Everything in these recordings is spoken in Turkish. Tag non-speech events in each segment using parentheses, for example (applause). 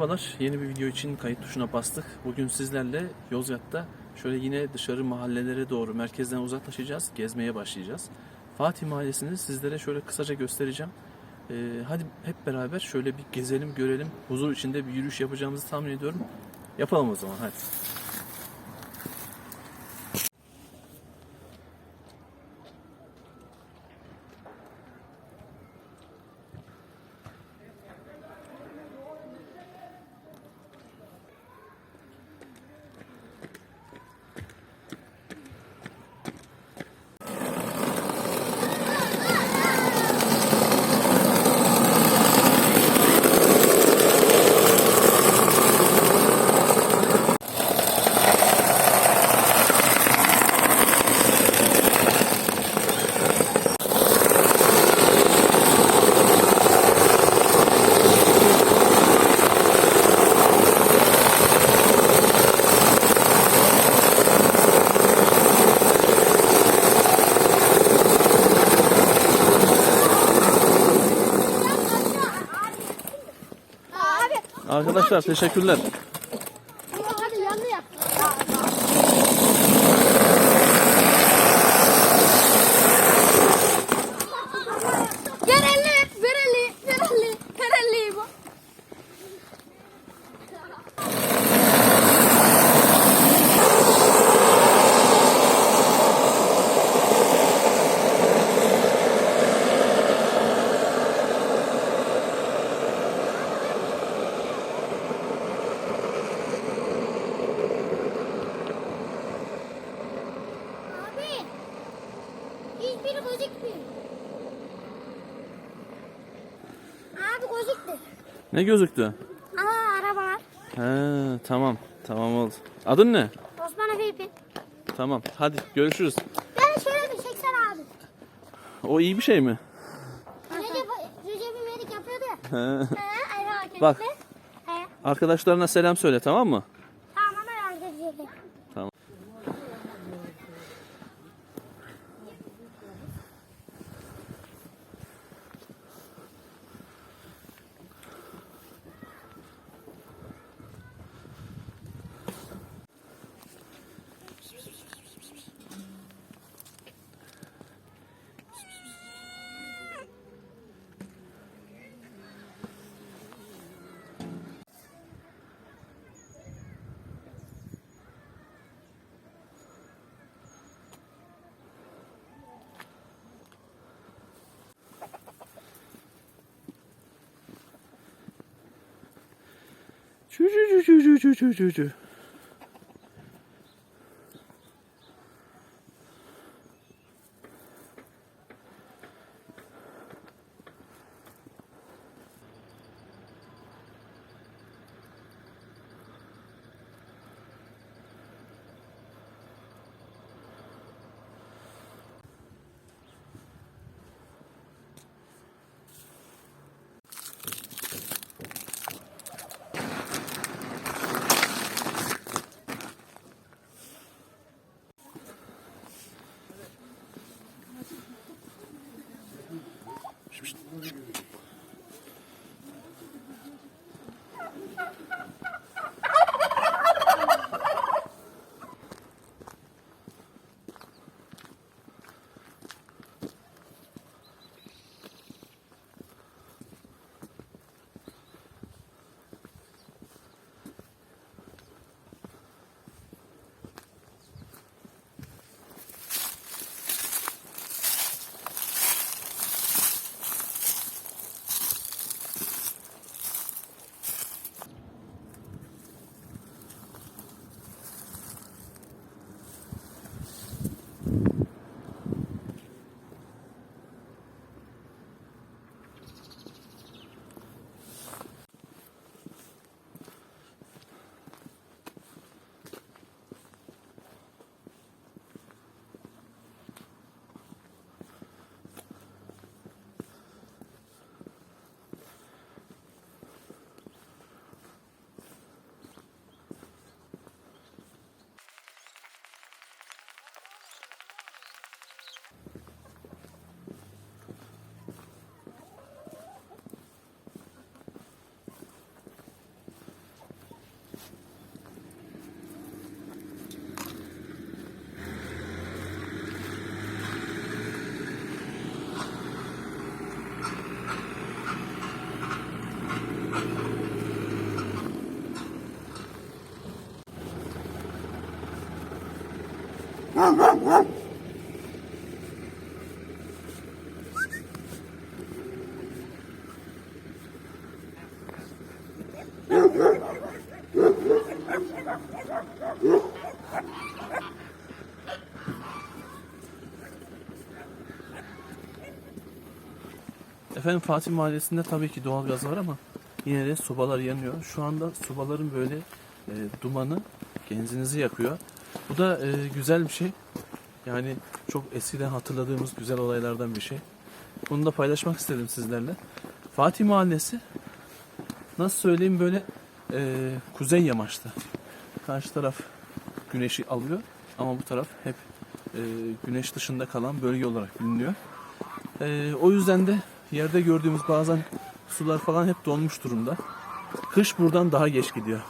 Merhabalar, yeni bir video için kayıt tuşuna bastık. Bugün sizlerle Yozgat'ta şöyle yine dışarı mahallelere doğru merkezden uzaklaşacağız, gezmeye başlayacağız. Fatih Mahallesi'ni sizlere şöyle kısaca göstereceğim. Ee, hadi hep beraber şöyle bir gezelim, görelim. Huzur içinde bir yürüyüş yapacağımızı tahmin ediyorum. Yapalım o zaman, hadi. Abi, Arkadaşlar teşekkürler. Ne gözüktü? Aa araba var. He, tamam, tamam oldu. Adın ne? Osman Efe'yi. Tamam, hadi görüşürüz. Ben şöyle bir çeksen abi. O iyi bir şey mi? Recep, Recep İvedik yapıyordu ya. He. He. Bak. He, Arkadaşlarına selam söyle tamam mı? 去去去去去去去去去。Görüşmek üzere. Efendim Fatih Mahallesi'nde tabii ki doğal gaz var ama yine de sobalar yanıyor. Şu anda sobaların böyle e, dumanı genzinizi yakıyor. Bu da e, güzel bir şey. Yani çok eskiden hatırladığımız güzel olaylardan bir şey. Bunu da paylaşmak istedim sizlerle. Fatih Mahallesi nasıl söyleyeyim böyle e, kuzey yamaçta. Karşı taraf güneşi alıyor ama bu taraf hep e, güneş dışında kalan bölge olarak biliniyor. E, o yüzden de yerde gördüğümüz bazen sular falan hep donmuş durumda. Kış buradan daha geç gidiyor.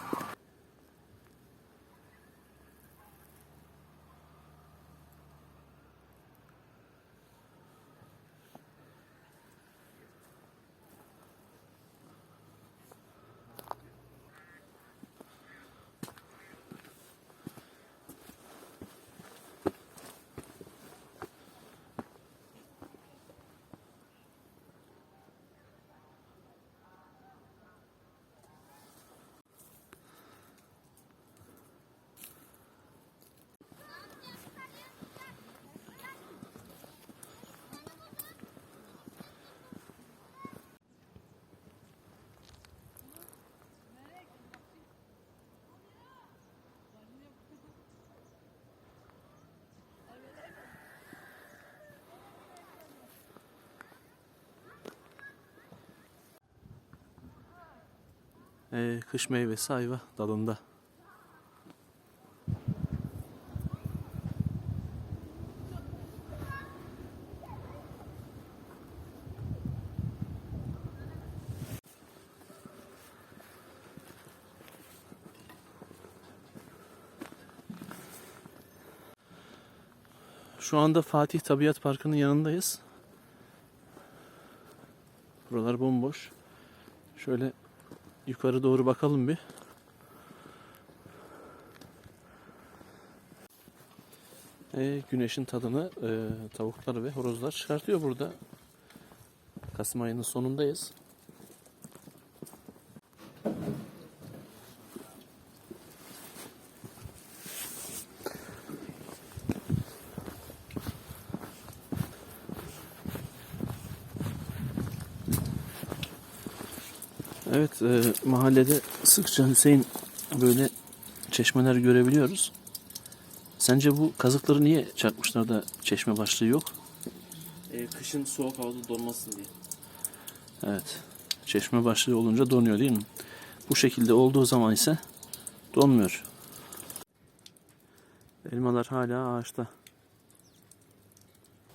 E, kış meyvesi ayva dalında. Şu anda Fatih Tabiat Parkı'nın yanındayız. Buralar bomboş. Şöyle yukarı doğru bakalım bir. E, güneşin tadını e, tavuklar ve horozlar çıkartıyor burada. Kasım ayının sonundayız. Evet, e, mahallede sıkça Hüseyin böyle çeşmeler görebiliyoruz. Sence bu kazıkları niye çakmışlar da çeşme başlığı yok? E, kışın soğuk havada donmasın diye. Evet. Çeşme başlığı olunca donuyor değil mi? Bu şekilde olduğu zaman ise donmuyor. Elmalar hala ağaçta.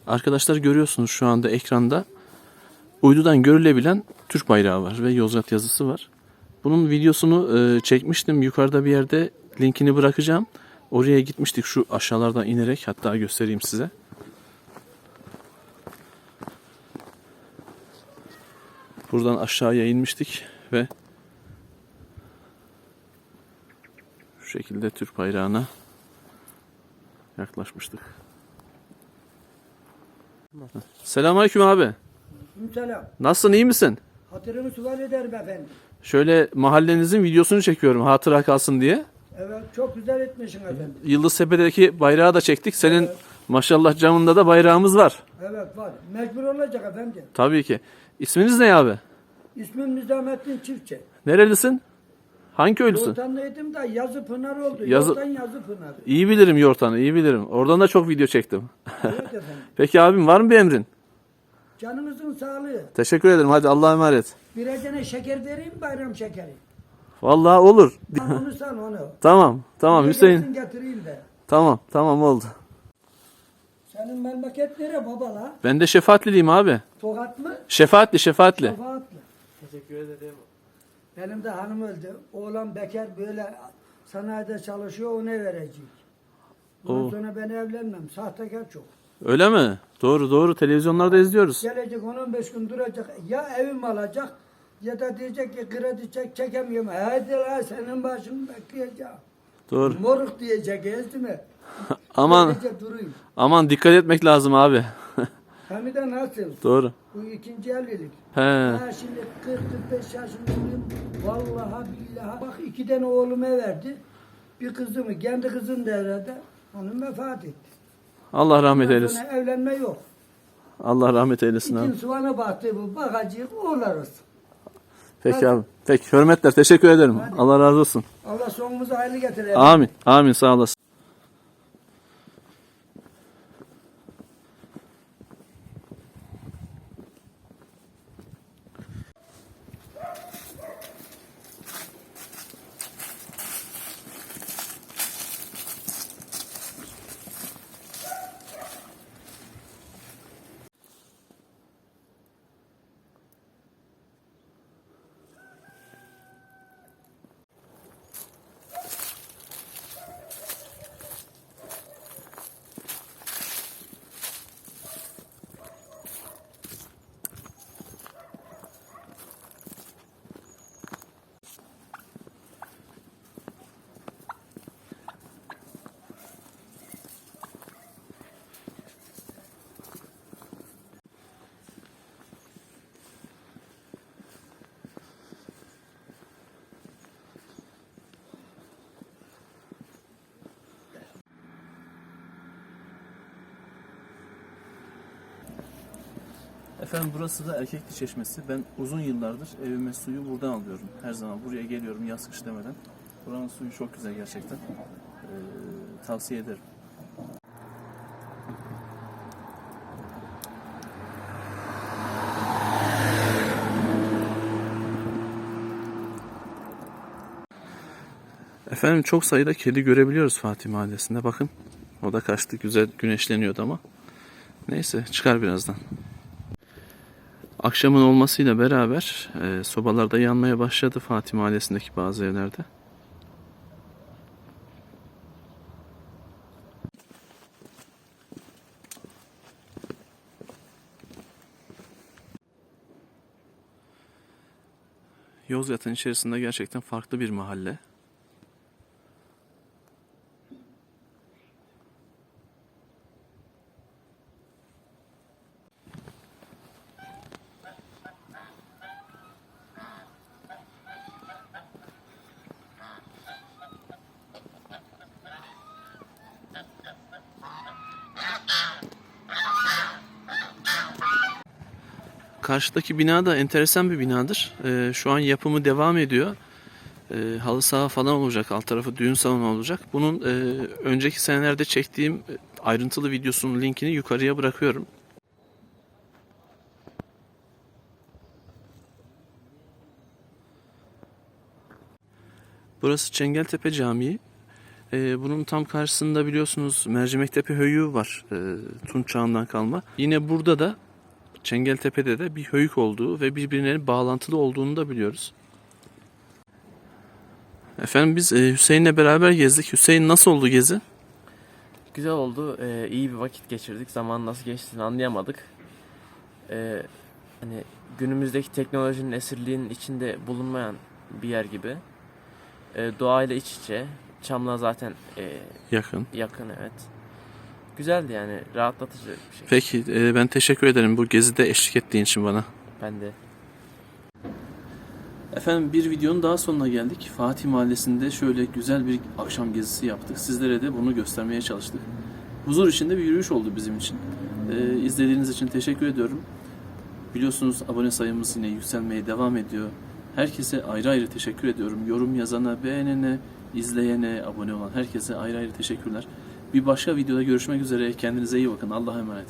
Arkadaşlar görüyorsunuz şu anda ekranda uydudan görülebilen Türk bayrağı var ve Yozgat yazısı var. Bunun videosunu e, çekmiştim. Yukarıda bir yerde linkini bırakacağım. Oraya gitmiştik şu aşağılardan inerek hatta göstereyim size. Buradan aşağıya inmiştik ve şu şekilde Türk bayrağına yaklaşmıştık. Selamünaleyküm abi. Selam. Nasılsın iyi misin? Hatırımı sual ederim efendim. Şöyle mahallenizin videosunu çekiyorum hatıra kalsın diye. Evet çok güzel etmişsin efendim. Yıldız Tepe'deki bayrağı da çektik. Senin maşallah camında da bayrağımız var. Evet var. Mecbur olacak efendim. Tabii ki. İsminiz ne abi? İsmim Nizamettin Çiftçi. Nerelisin? Hangi köylüsün? Yortanlıydım da yazı pınar oldu. Yazı- Yortan yazı pınar. İyi bilirim Yortan'ı, iyi bilirim. Oradan da çok video çektim. Evet efendim. (laughs) Peki abim var mı bir emrin? Canınızın sağlığı. Teşekkür ederim. Hadi Allah'a emanet. Birer tane şeker vereyim bayram şekeri. Vallahi olur. (laughs) Onu san onu. tamam, tamam Bir Hüseyin. getireyim de. Tamam, tamam oldu. Senin memleket nere baba la? Ben de şefaatliliyim abi. Tokat mı? Şefaatli, şefaatli. Tofatlı. Teşekkür ederim. Benim de hanım öldü. Oğlan bekar böyle sanayide çalışıyor ona verecek. Ondan Oo. sonra ben evlenmem. Sahtekar çok. Öyle mi? Doğru, doğru. Televizyonlarda izliyoruz. Gelecek 10-15 gün duracak. Ya evim alacak ya da diyecek ki kredi çek çekemiyorum. Hadi la senin başını bekleyeceğim. Doğru. Moruk diyecek ezdi mi? (laughs) Aman, durayım. aman dikkat etmek lazım abi. (laughs) Hem de nasıl? doğru. Bu ikinci evlilik. He. Ha şimdi 40-45 yaşındayım. Vallahi billahi. Bak iki tane oğluma verdi. Bir kızımı, kendi kızın da herhalde. Hanım vefat etti. Allah rahmet Ondan eylesin. sonra evlenme yok. Allah rahmet eylesin abi. İkin soğana baktı bu bakacak olarız. Peki abi. Peki hürmetler. Teşekkür ederim. Allah razı olsun. Allah sonumuzu hayırlı getirelim. Amin. Amin. Sağ olasın. Efendim burası da Erkekli Çeşmesi. Ben uzun yıllardır evime suyu buradan alıyorum. Her zaman buraya geliyorum yaz kış demeden. Buranın suyu çok güzel gerçekten. Ee, tavsiye ederim. Efendim çok sayıda kedi görebiliyoruz Fatih Mahallesi'nde. Bakın o da kaçtı güzel güneşleniyordu ama. Neyse çıkar birazdan. Akşamın olmasıyla beraber e, sobalar da yanmaya başladı Fatih Mahallesi'ndeki bazı evlerde. Yozgat'ın içerisinde gerçekten farklı bir mahalle. Karşıdaki bina da enteresan bir binadır. Ee, şu an yapımı devam ediyor. Ee, halı saha falan olacak. Alt tarafı düğün salonu olacak. Bunun e, önceki senelerde çektiğim e, ayrıntılı videosunun linkini yukarıya bırakıyorum. Burası Çengeltepe Camii. Ee, bunun tam karşısında biliyorsunuz Mercimektepe Höyüğü var. E, Tunç çağından kalma. Yine burada da Çengeltepe'de de bir höyük olduğu ve birbirine bağlantılı olduğunu da biliyoruz. Efendim biz e, Hüseyin'le beraber gezdik. Hüseyin nasıl oldu gezi? Güzel oldu. Ee, iyi bir vakit geçirdik. Zaman nasıl geçtiğini anlayamadık. Ee, hani günümüzdeki teknolojinin esirliğinin içinde bulunmayan bir yer gibi. Ee, doğayla iç içe. Çamlığa zaten e, Yakın. yakın evet. Güzeldi yani. Rahatlatıcı bir şey. Peki e, ben teşekkür ederim bu gezide eşlik ettiğin için bana. Ben de. Efendim bir videonun daha sonuna geldik. Fatih Mahallesi'nde şöyle güzel bir akşam gezisi yaptık. Sizlere de bunu göstermeye çalıştık. Huzur içinde bir yürüyüş oldu bizim için. Ee, izlediğiniz için teşekkür ediyorum. Biliyorsunuz abone sayımız yine yükselmeye devam ediyor. Herkese ayrı ayrı teşekkür ediyorum. Yorum yazana, beğenene, izleyene, abone olan herkese ayrı ayrı teşekkürler. Bir başka videoda görüşmek üzere. Kendinize iyi bakın. Allah'a emanet.